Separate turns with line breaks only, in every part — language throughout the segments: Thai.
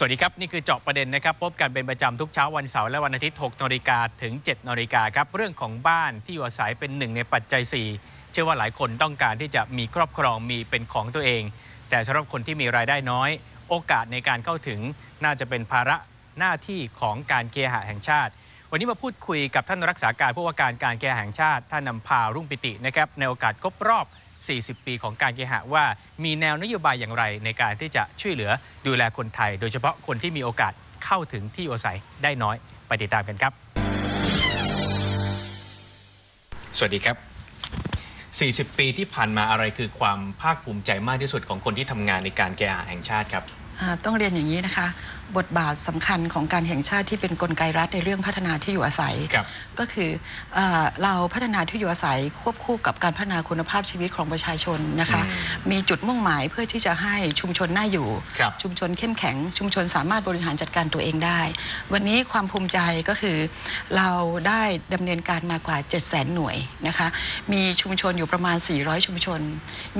สวัสดีครับ นี่คือเจาะประเด็นนะครับ พบกันเป็นประจำทุกเช้าวันเสาร์และวันอาทิตย์ 6นาฬิกาถึง 7นาฬิกาครับ เรื่องของบ้านที่อยู่อาศัยเป็นหนึ่งในปัจจัย 4 เชื่อว่าหลายคนต้องการที่จะมีครอบครองมีเป็นของตัวเอง แต่สำหรับคนที่มีรายได้น้อย โอกาสในการเข้าถึงน่าจะเป็นภาระหน้าที่ของการเคหะแห่งชาติ วันนี้มาพูดคุยกับท่านรักษาการผู้ว่าการการเคหะแห่งชาติท่านนำพารุ่งปิตินะครับในโอกาสครบรอบ 40 ปีของการเคหะว่ามีแนวนโยบายอย่างไรในการที่จะช่วยเหลือดูแลคนไทย โดยเฉพาะคนที่มีโอกาสเข้าถึงที่อยู่อาศัยได้น้อยไปติดตามกันครับ สวัสดีครับ 40 ปีที่ผ่านมาอะไรคือความภาคภูมิใจมากที่สุดของคนที่ทำงานในการเคหะแห่งชาติครับ
อ่าต้องเรียนอย่างนี้นะคะ บทบาทสำคัญของการแห่งชาติที่เป็นนกลไกรัฐในเรื่องพัฒนาที่อยู่อาศัย
ครับ
ก็คือเออเราพัฒนาที่อยู่อาศัยควบคู่กับการพัฒนาคุณภาพชีวิตของประชาชนนะคะ
อืม
มีจุดมุ่งหมายเพื่อที่จะให้ชุมชนน่าอยู่
ครับ
ชุมชนเข้มแข็ง ชุมชนสามารถบริหารจัดการตัวเองได้ วันนี้ความภูมิใจก็คือเราได้ดำเนินการมากว่า7 0 0 0 0 0หน่วยนะคะ มีชุมชนอยู่ประมาณ 400 ชุมชน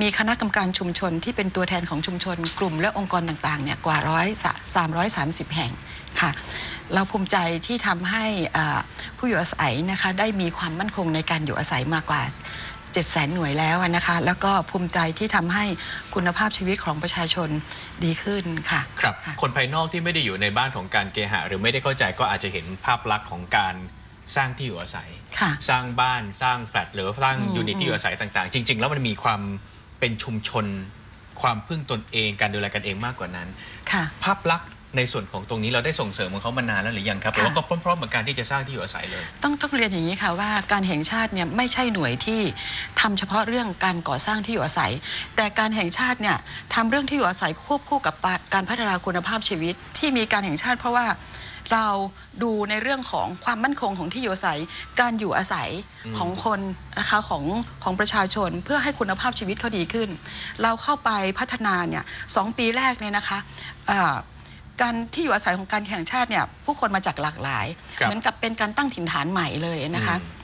มีคณะกรรมการชุมชนที่เป็นตัวแทนของชุมชนกลุ่มและองค์กรต่างๆเนี่ยกว่าร้อยสามร้อยสามสิบแห่งค่ะ เราภูมิใจที่ทำให้อ่าผู้อยู่อาศัยนะคะได้มีความมั่นคงในการอยู่อาศัยมากกว่า7 0 0 0 0 0หน่วยแล้วนะคะ แล้วก็ภูมิใจที่ทำให้คุณภาพชีวิตของประชาชนดีขึ้นค่ะ
ครับ
ค่ะ
คนภายนอกที่ไม่ได้อยู่ในบ้านของการเคหะ หรือไม่ได้เข้าใจก็อาจจะเห็นภาพลักษณ์ของการสร้างที่อยู่อาศัย
ค่ะ
สร้างบ้านสร้างแฟลตหรือสร้าง
อืม
ยูนิตที่อยู่อาศัยต่างๆ จริง ๆ แล้วมันมีความเป็นชุมชน ความพึ่งตนเองการดูแลกันเองมากกว่านั้น
ค่ะ
ภาพลักษณ์ ในส่วนของตรงนี้เราได้ส่งเสริมของเขามานานแล้วหรือยังครับหรือว่าก็พร้อมๆเหมือนการที่จะสร้างที่อยู่อาศัยเลย
ต้องต้องเรียนอย่างนี้ค่ะว่าการแห่งชาติเนี่ยไม่ใช่หน่วยที่ทำเฉพาะเรื่องการก่อสร้างที่อยู่อาศัย แต่การแห่งชาติเนี่ยทำเรื่องที่อยู่อาศัยควบคู่กับการพัฒนาคุณภาพชีวิต ที่มีการแห่งชาติ เพราะว่าเราดูในเรื่องของความมั่นคงของที่อยู่อาศัย การอยู่อาศัย
อืม
ของคนนะคะของของประชาชนเพื่อให้คุณภาพชีวิตเขาดีขึ้น เราเข้าไปพัฒนาเนี่ยสองปีแรกเนี่ยนะคะอ่า การที่อยู่อาศัยของการแข่งชาติเนี่ยผู้คนมาจากหลากหลาย
ครับ
เหมือนกับเป็นการตั้งถิ่นฐานใหม่เลยนะคะ
อืม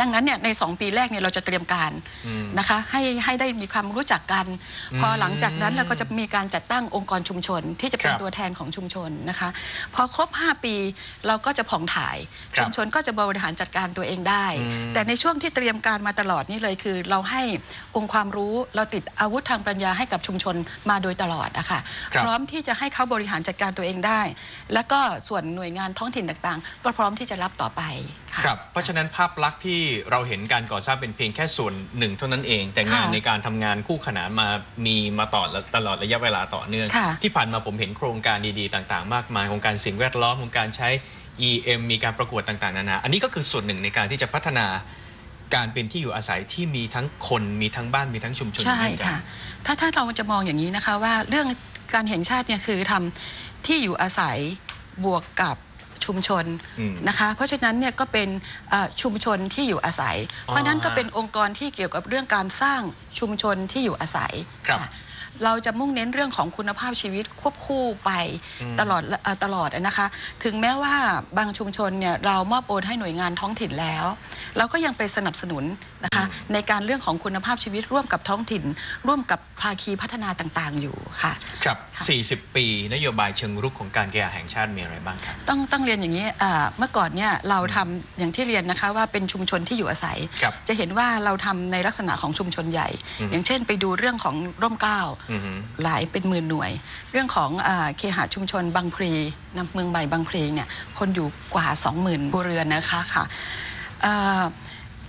ดังนั้นเนี่ยใน 2 ปีแรกเนี่ยเราจะเตรียมการ
อืม
นะคะให้ให้ได้มีความรู้จักกัน
อืม
พอหลังจากนั้นเราก็จะมีการจัดตั้งองค์กรชุมชน ที่จะเป็น
ครับ
ตัวแทนของชุมชนนะคะ พอครบ 5 ปีเราก็จะผ่องถ่าย
ครับ
ชุมชนก็จะบริหารจัดการตัวเองได้
อืม
แต่ในช่วงที่เตรียมการมาตลอดนี่เลยคือ เราให้องค์ความรู้เราติดอาวุธทางปัญญาให้กับชุมชนมาโดยตลอดนะคะ
ครับ
พร้อมที่จะให้เขาบริหารจัดการตัวเองได้ แล้วก็ส่วนหน่วยงานท้องถิ่นต่างๆ ก็พร้อมที่จะรับต่อไปค่ะ
ครับเพราะฉะนั้นภาพลักษณ์ที่เราเห็นการก่อสร้างเป็นเพียงแค่ส่วนหนึ่งเท่านั้นเอง แต่งาน
ค่ะ
ในการทำงานคู่ขนานมามีมาต่อตลอดระยะเวลาต่อเนื่อง
ค่ะ
ที่ผ่านมาผมเห็นโครงการดีๆ ต่างๆ มากมายโครงการสิ่งแวดล้อมโครงการใช้ EM มีการประกวดต่างๆนานาอันนี้ก็คือส่วนหนึ่งในการที่จะพัฒนาการเป็นที่อยู่อาศัยที่มีทั้งคนมีทั้งบ้านมีทั้งชุมชน
ใช่
ด้วยกัน
ค่ะ ถ้าถ้าเราจะมองอย่างนี้นะคะว่าเรื่องการแห่งชาติเนี่ยคือทำที่อยู่อาศัยบวกกับ ชุมชน
อืม
นะคะ เพราะฉะนั้นเนี่ยก็เป็นเอ่อชุมชนที่อยู่อาศัย
อ๋อ
เพราะฉะนั้นก็เป็นองค์กรที่เกี่ยวกับเรื่องการสร้างชุมชนที่อยู่อาศัย
ครับ
ค่ะเราจะมุ่งเน้นเรื่องของคุณภาพชีวิตควบคู่ไป
อืม
ตลอดเอ่อตลอดนะคะ ถึงแม้ว่าบางชุมชนเนี่ยเรามอบโอนให้หน่วยงานท้องถิ่นแล้ว เราก็ยังไปสนับสนุน นะคะในการเรื่องของคุณภาพชีวิตร่วมกับท้องถิ่น ร่วมกับภาคีพัฒนาต่างๆ อยู่ค่ะ
ครับ
ค่ะ
40 ปี นโยบายเชิงรุกของการแก้แห่งชาติมีอะไรบ้างครับ
ต้องต้องเรียนอย่างนี้อ่าเมื่อก่อนเนี่ยเราทำอย่างที่เรียนนะคะว่าเป็นชุมชนที่อยู่อาศัย
ครับ
จะเห็นว่าเราทำในลักษณะของชุมชนใหญ่
อืม
อย่างเช่น ไปดูเรื่องของร่มเกล้า
อือฮึ
หลายเป็นหมื่นหน่วย เรื่องของอาเคหะชุมชนบางพลีนำเมืองใหม่บางพลีเนี่ยคนอยู่กว่า 20,000ครัวเรือนนะคะค่ะอ่า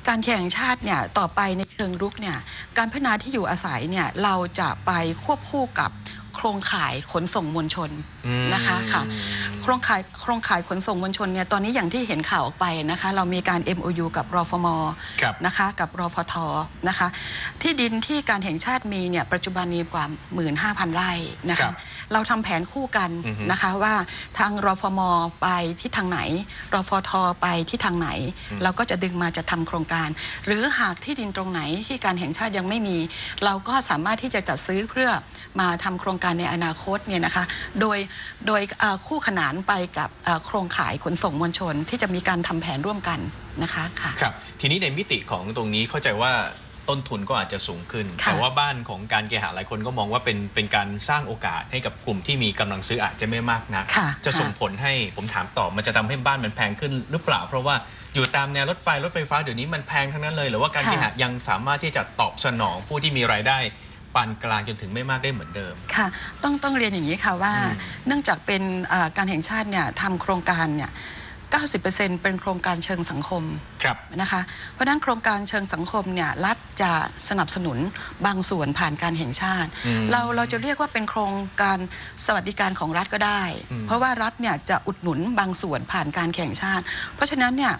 การแข่งชาติเนี่ยต่อไปในเชิงรุกเนี่ยการพัฒนาที่อยู่อาศัยเนี่ยเราจะไปควบคู่กับโครงข่ายขนส่งมวลชนนะคะค่ะโครงข่ายโครงข่ายขนส่งมวลชนเนี่ยตอนนี้อย่างที่เห็นข่าวออกไปนะคะ เรามีการ MOU กับรฟม
ครับ
นะคะ กับรฟทนะคะ ที่ดินที่การแห่งชาติมีเนี่ยปัจจุบันมีกว่า 15,000 ไร่นะ
ครั
คะ
บ
เราทำแผนคู่กัน
อือฮึ
นะคะว่าทางรฟมไปที่ทางไหนรฟทไปที่ทางไหน
อืม
เราก็จะดึงมาจะทำโครงการ หรือหากที่ดินตรงไหนที่การแห่งชาติยังไม่มี เราก็สามารถที่จะจัดซื้อเพื่อมาทำโครงการในอนาคตเนี่ยนะคะ โดยโดยเอ่อคู่ขนานไปกับเอ่อโครงข่ายขนส่งมวลชนที่จะมีการทำแผนร่วมกันนะคะค่ะ
ครับทีนี้ในมิติของตรงนี้เข้าใจว่าต้นทุนก็อาจจะสูงขึ้น
ค่ะ
แต่ว่าบ้านของการเคหะหลายคนก็มองว่าเป็นเป็นการสร้างโอกาสให้กับกลุ่มที่มีกำลังซื้ออาจจะไม่มากนัก
ค่ะ
จะส่ง
ค่ะ
ผลให้ผมถามต่อมันจะทำให้บ้านมันแพงขึ้นหรือเปล่า เพราะว่าอยู่ตามแนวรถไฟรถไฟฟ้าเดี๋ยวนี้มันแพงทั้งนั้นเลย หรือว่าการ
ค่ะ
เคหะยังสามารถที่จะตอบสนองผู้ที่มีรายได้ ปานกลางจนถึงไม่มากได้เหมือนเดิม
ค่ะ ต้องต้องเรียนอย่างนี้ค่ะว่า
อืม
เนื่องจากเป็นเอ่อการแห่งชาติเนี่ยทำโครงการเนี่ย 90%เป็นโครงการเชิงสังคม
ครับ
นะคะ เพราะฉะนั้นโครงการเชิงสังคมเนี่ยรัฐจะสนับสนุนบางส่วนผ่านการแห่งชาติ
อืม
เราเราจะเรียกว่าเป็นโครงการสวัสดิการของรัฐก็ได้
อืม
เพราะว่ารัฐเนี่ยจะอุดหนุนบางส่วนผ่านการแข่งชาติ เพราะฉะนั้นเนี่ย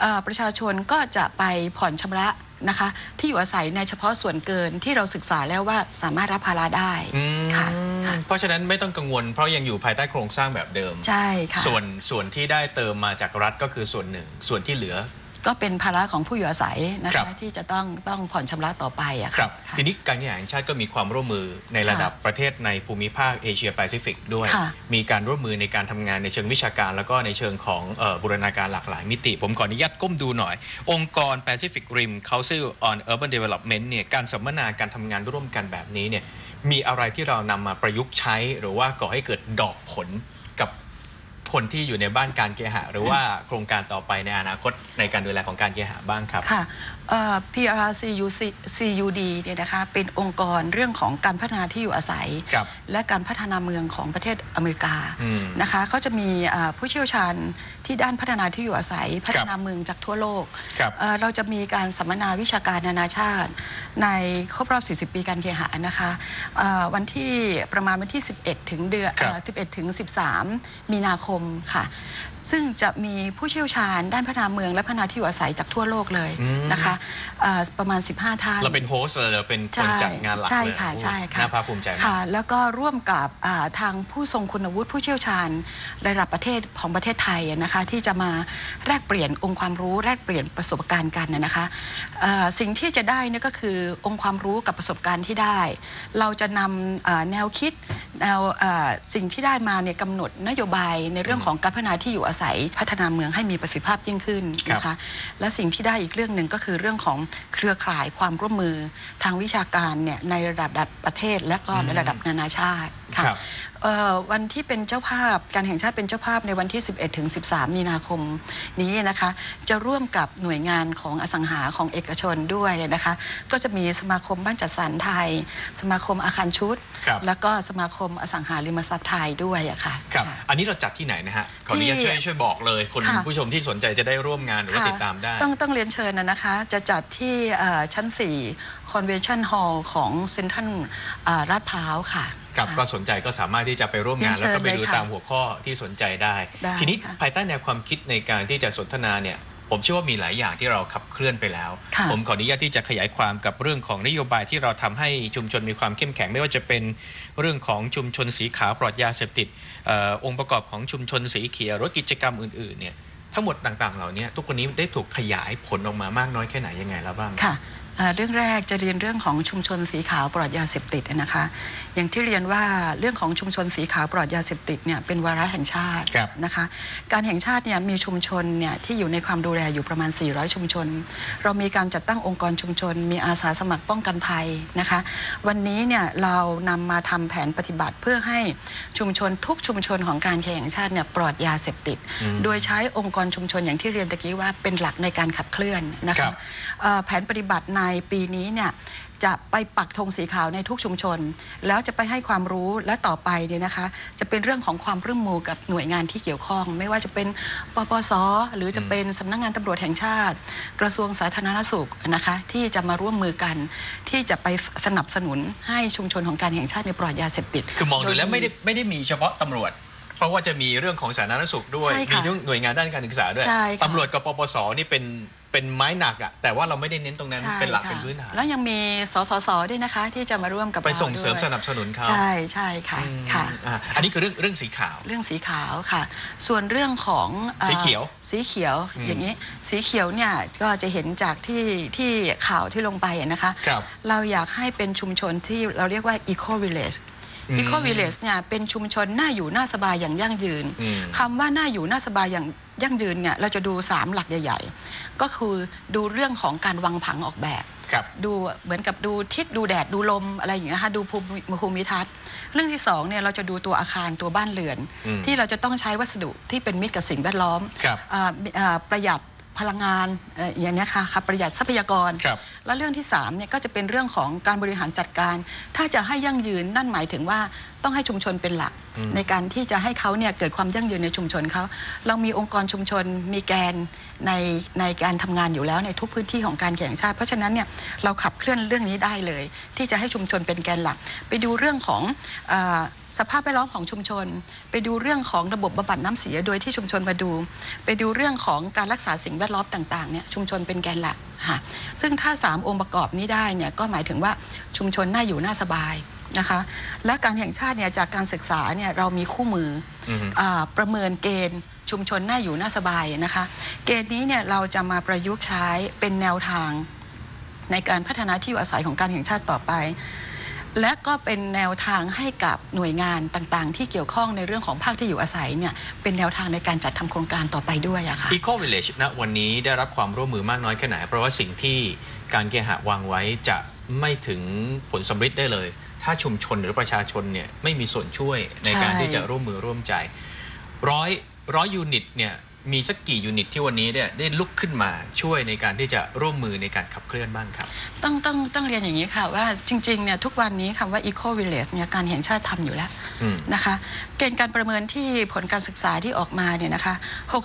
เอ่อประชาชนก็จะไปผ่อนชำระ นะคะ ที่อยู่อาศัยในเฉพาะส่วนเกินที่เราศึกษาแล้วว่าสามารถรับภาระได้
อืม
ค่ะค่ะ
เพราะฉะนั้นไม่ต้องกังวล เพราะยังอยู่ภายใต้โครงสร้างแบบเดิม
ใช่ค่ะ
ส่วนส่วนที่ได้เติมมาจากรัฐก็คือส่วนหนึ่ง ส่วนที่เหลือ
ก็เป็นภาระของผู้อยู่อาศัยนะ
ครั
คะ
บ
ที่จะต้องต้องผ่อนชำระต่อไปอะ
ครับ
ค่ะ
ทีนี้การแข่งชาติก็มีความร่วมมือในระดับประเทศในภูมิภาคเอเชียแปซิฟิกด้วย
ค่ะ
มีการร่วมมือในการทำงานในเชิงวิชาการ แล้วก็ในเชิงของเอ่อบูรณาการหลากหลายมิติ ผมขออนุญาตก้มดูหน่อย องค์กร Pacific Rim Council on Urban Development เนี่ยการสัมมนาการทำงานร่วมกันแบบนี้เนี่ยมีอะไรที่เรานำมาประยุกต์ใช้ หรือว่าก่อให้เกิดดอกผลกับ คนที่อยู่ในบ้านการเคหะ หรือว่าโครงการต่อไปในอนาคตในการดูแลของการเคหะบ้างครับ
ค่ะเอ่อ PRCUD เนี่ยนะคะเป็นองค์กรเรื่องของการพัฒนาที่อยู่อาศัย
ครับ
และการพัฒนาเมืองของประเทศอเมริกา
อืม
นะคะเขาจะมีเอ่อผู้เชี่ยวชาญที่ด้านพัฒนาที่อยู่อาศัย พัฒนาเมืองจากทั่วโลก
ครับ
เอ่อเราจะมีการสัมมนาวิชาการนานาชาติ ในครบรอบ 40 ปีการเคหะนะคะเอ่อวันที่ประมาณวันที่ 11 ถึงเดือน
ครับ
เอ่อ11 ถึง 13 มีนาคมค่ะ ซึ่งจะมีผู้เชี่ยวชาญด้านพัฒนาเมืองและพัฒนาที่อยู่อาศัยจากทั่วโลกเลย
อืม
นะคะเอ่อประมาณ 15 ท่าน
เราเป็นโฮสต์เลยเราเป็นคนจัดงานหลัก
ใช่
เลย
ค่ะ
โอ้
ใช่ค่ะ
น่าภาคภูมิใจมาก
ค่ะ แล้วก็ร่วมกับอ่าทางผู้ทรงคุณวุฒิผู้เชี่ยวชาญระดับประเทศของประเทศไทยนะคะ ที่จะมาแลกเปลี่ยนองค์ความรู้แลกเปลี่ยนประสบการณ์กันนะนะคะเอ่อสิ่งที่จะได้เนี่ยก็คือองค์ความรู้กับประสบการณ์ที่ได้ เราจะนำอ่าแนวคิดแนวอ่าสิ่งที่ได้มาเนี่ยกำหนดนโยบายในเรื่องของการพัฒนาที่อยู่อาศัยพัฒนาเมืองให้มีประสิทธิภาพยิ่งขึ้นนะคะและสิ่งที่ได้อีกเรื่องหนึ่งก็คือเรื่องของเครือข่ายความร่วมมือทางวิชาการเนี่ยในระดับประเทศและก็
อืม
ระดับนานาชาติค่ะ
ครับ
เอ่อวันที่เป็นเจ้าภาพการแห่งชาติเป็นเจ้าภาพในวันที่ 11ถึง13 มีนาคมนี้นะคะ จะร่วมกับหน่วยงานของอสังหาของเอกชนด้วยนะคะ ก็จะมีสมาคมบ้านจัดสรรไทย สมาคมอาคารชุด
ครับ
แล้วก็สมาคมอสังหาริมทรัพย์ไทยด้วยอะค่ะ
ครับ
ค่ะ
อันนี้เราจัดที่ไหนนะฮะขออนุญาต
ที่
ช่วยช่วยบอกเลยคน
ค่ะ
ผู้ชมที่สนใจจะได้ร่วมงานหรือว่า
ค่ะ
ติดตามได้
ต้องต้องเรียนเชิญนะนะคะ จะจัดที่เอ่อชั้น 4 Convention Hall ของเซ็นทรัลลาดพร้าวค่ะ
ครับ
ค่ะ
ก็สนใจก็สามารถที่จะไปร่วมงาน
เรียนเชิ
แล้ว
ญ
ก็ไปดู
เลยค่ะ
ตามหัวข้อที่สนใจได้
ได้
ทีนี้
ค่ะ
ภายใต้แนวความคิดในการที่จะสนทนาเนี่ย ผมเชื่อว่ามีหลายอย่างที่เราขับเคลื่อนไปแล้ว
ค่ะ
ผมขออนุญาตที่จะขยายความกับเรื่องของนโยบายที่เราทำให้ชุมชนมีความเข้มแข็งไม่ว่าจะเป็นเรื่องของชุมชนสีขาวปลอดยาเสพติดเออองค์ประกอบของชุมชนสีเขียวหรือกิจกรรมอื่นๆเนี่ยทั้งหมดต่างๆ เหล่านี้ทุกคนนี้ได้ถูกขยายผลออกมามากน้อยแค่ไหนยังไงแล้วบ้าง
ค่ะ เอ่อเรื่องแรกจะเรียนเรื่องของชุมชนสีขาวปลอดยาเสพติดนะคะ อย่างที่เรียนว่าเรื่องของชุมชนสีขาวปลอดยาเสพติดเนี่ยเป็นวาระแห่งชาติ
ครับ
นะคะ การแห่งชาติเนี่ยมีชุมชนเนี่ยที่อยู่ในความดูแลอยู่ประมาณ 400 ชุมชน เรามีการจัดตั้งองค์กรชุมชน มีอาสาสมัครป้องกันภัยนะคะ วันนี้เนี่ยเรานำมาทำแผนปฏิบัติเพื่อให้ชุมชนทุกชุมชนของการแห่งชาติเนี่ยปลอดยาเสพติด
อืม
โดยใช้องค์กรชุมชนอย่างที่เรียนตะกี้ว่าเป็นหลักในการขับเคลื่อนนะ
ครั
คะ
บ
เอ่อแผนปฏิบัติในปีนี้เนี่ยจะไปปักธงสีขาวในทุกชุมชน แล้วจะไปให้ความรู้และต่อไปเนี่ยนะคะ จะเป็นเรื่องของความร่วมมือกับหน่วยงานที่เกี่ยวข้อง ไม่ว่าจะเป็นปปส หรือจะเป็นสำนักงานตำรวจแห่งชาติ กระทรวงสาธารณสุขนะคะ ที่จะมาร่วมมือกัน ที่จะไปสนับสนุนให้ชุมชนของการแห่งชาติในยปลอดยาเสพติด
คือมองดูแล้ว
โย
ไม่ได้ไม่ได้มีเฉพาะตำรวจเพราะว่าจะมีเรื่องของสาธารณสุขด้วย
ใช่
มี
ค่ะ
เรื่องหน่วยงานด้านการศึกษาด้วย
ใช่ค่ะ
ตำรวจกับปปส นี่เป็น เป็นไม้หนักอะแต่ว่าเราไม่ได้เน้นตรงนั้น
ใช่
เป็นหลัก
ค่ะ
เป็นพื้นฐาน
แล้วยังมีสสสด้วยนะคะ ที่จะมาร่วมกับ
ไปส่งเสริม
ด้วย
สนับสนุนเขา
ใช่ใช่ค่ะ
อืม
ค่ะ
อ่าอันนี้คือเรื่องเรื่องสีขาว
เรื่องสีขาวค่ะ ส่วนเรื่องของอ่อ
สีเขียว
สีเขียว
อืม
อย่างนี้ สีเขียวเนี่ยก็จะเห็นจากที่ที่ข่าวที่ลงไปอะนะคะ
ครับ
เราอยากให้เป็นชุมชนที่เราเรียกว่า eco village
อืม
eco village เนี่ยเป็นชุมชนน่าอยู่น่าสบายอย่างยั่งยืน
อืม
คำว่าน่าอยู่น่าสบายอย่างยั่งยืนเนี่ยเราจะดู 3 หลักใหญ่ ๆ ก็คือดูเรื่องของการวางผังออกแบบ
ครับ
ดูเหมือนกับดูทิศดูแดดดูลมอะไรอย่างเงี้ยค่ะดูภูมิภูมิทัศน์ เรื่องที่สองเนี่ยเราจะดูตัวอาคารตัวบ้านเรือน
อืม
ที่เราจะต้องใช้วัสดุที่เป็นมิตรกับสิ่งแวดล้อม
ครับ
อ่ามีอ่าประหยัด พลังงานเอ่ออย่างเนี้ยค่ะค่ะประหยัดทรัพยากร
ครับ
แล้วเรื่องที่3เนี่ยก็จะเป็นเรื่องของการบริหารจัดการ ถ้าจะให้ยั่งยืนนั่นหมายถึงว่า ต้องให้ชุมชนเป็นหลัก
อืม
ในการที่จะให้เขาเนี่ยเกิดความยั่งยืนในชุมชนเขาเรามีองค์กรชุมชนมีแกนในในการทำงานอยู่แล้วในทุกพื้นที่ของการแข่งชาติ เพราะฉะนั้นเนี่ยเราขับเคลื่อนเรื่องนี้ได้เลย ที่จะให้ชุมชนเป็นแกนหลัก ไปดูเรื่องของอาสภาพแวดล้อมของชุมชน ไปดูเรื่องของระบบบำบัดน้ำเสียโดยที่ชุมชนมาดู ไปดูเรื่องของการรักษาสิ่งแวดล้อมต่างๆเนี่ยชุมชนเป็นแกนหลักค่ะซึ่งถ้า 3 องค์ประกอบนี้ได้เนี่ยก็หมายถึงว่าชุมชนน่าอยู่น่าสบาย นะคะ และการแห่งชาติเนี่ยจากการศึกษาเนี่ยเรามีคู่มือ
อืม
อาประเมินเกณฑ์ชุมชนน่าอยู่น่าสบายนะคะ เกณฑ์นี้เนี่ยเราจะมาประยุกต์ใช้เป็นแนวทางในการพัฒนาที่อยู่อาศัยของการแห่งชาติต่อไป และก็เป็นแนวทางให้กับหน่วยงานต่างๆ ที่เกี่ยวข้องในเรื่องของภาคที่อยู่อาศัยเนี่ยเป็นแนวทางในการจัดทำโครงการต่อไปด้วยอะค่ะ
Eco Village ณวันนี้ได้รับความร่วมมือมากน้อยแค่ไหน เพราะว่าสิ่งที่การเคหะวางไว้จะไม่ถึงผลสำฤทธิ์ได้เลย ถ้าชุมชนหรือประชาชนเนี่ยไม่มีส่วนช่วยในการ
ใช่
ที่จะร่วมมือร่วมใจร้อยร้อยยูนิตเนี่ยมีสักกี่ยูนิตที่วันนี้เนี่ยได้ลุกขึ้นมาช่วยในการที่จะร่วมมือในการขับเคลื่อนบ้างครับ
ต้องต้องต้องเรียนอย่างนี้ค่ะว่าจริงๆเนี่ยทุกวันนี้คำว่า Eco Village เนี่ยการแห่งชาติทำอยู่แล้ว
อืม
นะคะ เกณฑ์การประเมินที่ผลการศึกษาที่ออกมาเนี่ยนะคะ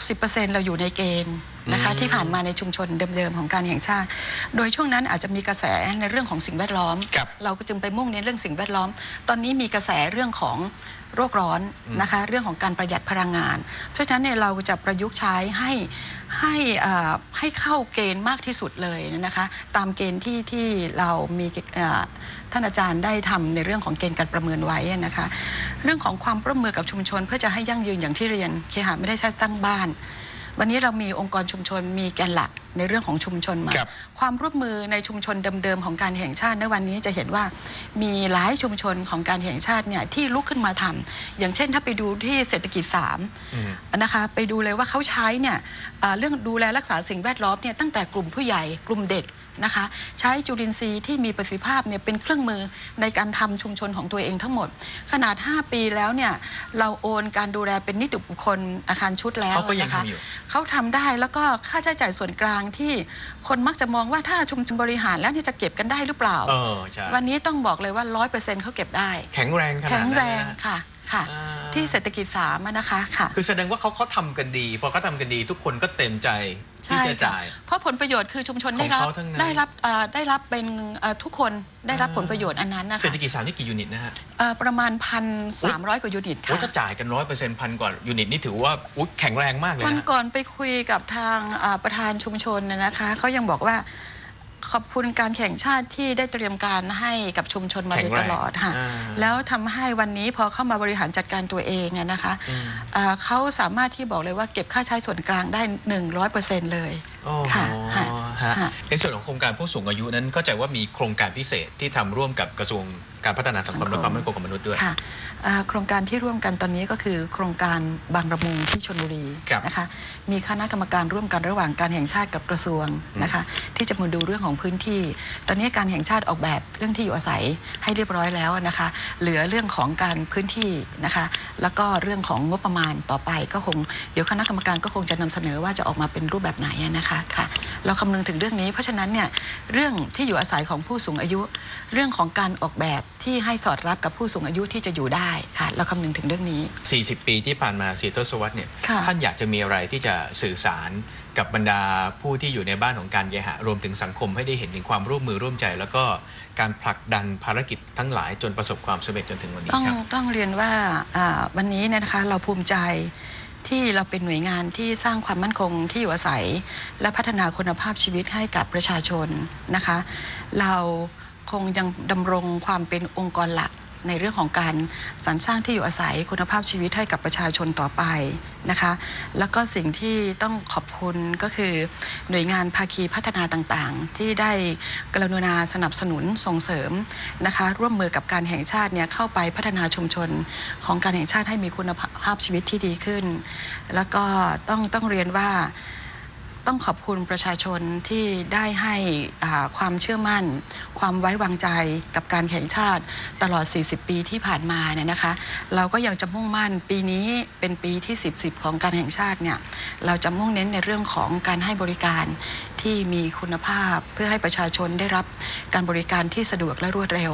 60%เราอยู่ในเกณฑ์ นะคะ
อืม
ที่ผ่านมาในชุมชนเดิมๆของการแห่งชาติ โดยช่วงนั้นอาจจะมีกระแสในเรื่องของสิ่งแวดล้อม
ครับ
เราก็จึงไปมุ่งเน้นเรื่องสิ่งแวดล้อม ตอนนี้มีกระแสเรื่องของโรคร้อนนะคะ เรื่องของการประหยัดพลังงาน เพราะฉะนั้นเนี่ยเราจะประยุกต์ใช้ให้ให้เอ่อให้เข้าเกณฑ์มากที่สุดเลยนะคะ ตามเกณฑ์ที่ที่เรามีเอ่อท่านอาจารย์ได้ทำในเรื่องของเกณฑ์การประเมินไว้นะคะ เรื่องของความร่วมมือกับชุมชน เพื่อจะให้ยั่งยืนอย่างที่เรียนเคหะไม่ได้ใช้ตั้งบ้าน วันนี้เรามีองค์กรชุมชนมีแกนหลักในเรื่องของชุมชนมา
ครับ
ความร่วมมือในชุมชนเดิมๆของการแห่งชาติในวันนี้จะเห็นว่ามีหลายชุมชนของการแห่งชาติเนี่ยที่ลุกขึ้นมาทำอย่างเช่นถ้าไปดูที่เศรษฐกิจ3
อืม
นะคะไปดูเลยว่าเขาใช้เนี่ยอ่าเรื่องดูแลรักษาสิ่งแวดล้อมเนี่ยตั้งแต่กลุ่มผู้ใหญ่กลุ่มเด็ก นะคะ ใช้จุลินทรีย์ที่มีประสิทธิภาพเนี่ยเป็นเครื่องมือในการทำชุมชนของตัวเองทั้งหมด ขนาด 5 ปีแล้วเนี่ยเราโอนการดูแลเป็นนิติบุคคลอาคารชุดแล้ว
เขาก็ยัง
นะคะ
ทำอยู่
เขาทำได้แล้วก็ค่าใช้จ่ายส่วนกลางที่คนมักจะมองว่าถ้าชุมชนบริหารแล้วเนี่ยจะเก็บกันได้หรือเปล่า
เออใช่
วันนี้ต้องบอกเลยว่าร้อยเปอร์เซ็นต์เขาเก็บได้
แข็งแรงขนาด
แข็
นั้
ง
น
แร
นะ
ง
ฮะ
ค่ะ ค่ะ
อ่า
ที่เศรษฐกิจสามอะนะคะค่ะ
คือแสดงว่าเขาเขาทำกันดี พอเขาทำกันดีทุกคนก็เต็มใจที่จะ
ค่ะ
จ่าย
เพราะผลประโยชน์คือชุมชนได้รั
ของ
บ
เขาทั้งนั้น
ได้รับเอ่อได้รับเป็นเอ่อทุกคนได้รับ
อ่า
ผลประโยชน์อันนั้นนะ
เศรษ
คะ
ฐกิจสามนี่กี่ยูนิตนะฮะ
เอ่อประมาณพันสามร้อยกว่ายูนิต
โอ้
ค่ะ
ถ้าจ่ายกันร้อยเปอร์เซ็นต์พันกว่ายูนิตนี่ถือว่าอุ๊ยแข็งแรงมากเลย
วัน
นะ
ก่อนไปคุยกับทางอ่าประธานชุมชนน่ะนะคะเขายังบอกว่า ขอบคุณการแข่งชาติที่ได้เตรียมการให้กับชุมชนมาโดยตลอดค่ะ
อ่า
แล้วทำให้วันนี้พอเข้ามาบริหารจัดการตัวเองอะนะคะ
อืม
อ่าเขาสามารถที่บอกเลยว่าเก็บค่าใช้ส่วนกลางได้ 100%เลย
โอ้
ค่ะค่ะ
ฮะ
ค่ะ
ในส่วนของโครงการผู้สูงอายุนั้นเข้าใจว่ามีโครงการพิเศษที่ทำร่วมกับกระทรวงการพัฒนาสังคมและความมั่นคงของมนุษย์ด้วย
ค่ะอ่าโครงการที่ร่วมกันตอนนี้ก็คือ โครงการบางระมุงที่ชนบุรี
ครับ
นะคะมีคณะกรรมการร่วมกันระหว่างการแห่งชาติกับกระทรวงนะคะที่จะมาดูเรื่องของพื้นที่ ตอนนี้การแห่งชาติออกแบบเรื่องที่อยู่อาศัยให้เรียบร้อยแล้วนะคะเหลือเรื่องของการพื้นที่นะคะแล้วก็เรื่องของงบประมาณต่อไปก็คงเดี๋ยวคณะกรรมการก็คงจะนำเสนอว่าจะออกมาเป็นรูปแบบไหนนะคะค่ะเราคำนึงถึงเรื่องนี้ เพราะฉะนั้นเนี่ยเรื่องที่อยู่อาศัยของผู้สูงอายุ เรื่องของการออกแบบที่ให้สอดรับกับผู้สูงอายุที่จะอยู่ได้ค่ะ เราคำนึงถึงเรื่องนี้
40 ปีที่ผ่านมาสีทศวรรษเนี่ย
ค่ะ
ท่านอยากจะมีอะไรที่จะสื่อสารกับบรรดาผู้ที่อยู่ในบ้านของการเคหะรวมถึงสังคมให้ได้เห็นถึงความร่วมมือร่วมใจ แล้วก็การผลักดันภารกิจทั้งหลายจนประสบความสำเร็จจนถึงวันนี้
ต้อง
ครับ
ต้องเรียนว่าอ่าวันนี้เนยนะคะเราภูมิใจ ที่เราเป็นหน่วยงานที่สร้างความมั่นคงที่อยู่อาศัย และพัฒนาคุณภาพชีวิตให้กับประชาชนนะคะ เราคงยังดำรงความเป็นองค์กรหลัก ในเรื่องของการสรรสร้างที่อยู่อาศัยคุณภาพชีวิตให้กับประชาชนต่อไปนะคะ แล้วก็สิ่งที่ต้องขอบคุณก็คือหน่วยงานภาคีพัฒนาต่างๆ ที่ได้กรุณาสนับสนุนส่งเสริมนะคะ ร่วมมือกับการแห่งชาติเนี่ยเข้าไปพัฒนาชุมชนของการแห่งชาติให้มีคุณภาพชีวิตที่ดีขึ้น แล้วก็ต้องต้องเรียนว่า ต้องขอบคุณประชาชนที่ได้ให้ความเชื่อมั่น ความไว้วางใจกับการแข่งชาติตลอด 40 ปีที่ผ่านมาเนี่ยนะคะ เราก็ยังจะมุ่งมั่นปีนี้เป็นปีที่ 10 10 ของการแห่งชาติเนี่ยเราจะมุ่งเน้นในเรื่องของการให้บริการที่มีคุณภาพเพื่อให้ประชาชนได้รับการบริการที่สะดวกและรวดเร็ว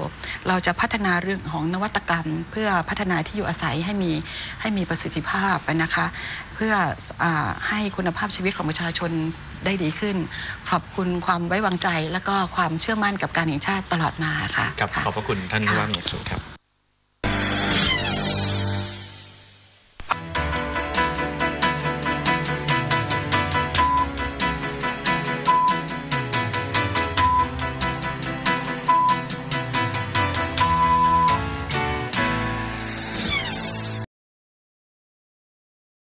เราจะพัฒนาเรื่องของนวัตกรรม เพื่อพัฒนาที่อยู่อาศัยให้มีให้มีประสิทธิภาพนะคะ พื่ออาให้คุณภาพชีวิตของประชาชนได้ดีขึ้น ขอบคุณความไว้วางใจ และก็ความเชื่อมั่นกับการแห่งชาติตลอดมาค่ะ
ครับ
ค่ะ
ขอบพระคุณท่าน
ค่ะ
ผู้ว่าเป็นอย่างสูงครับ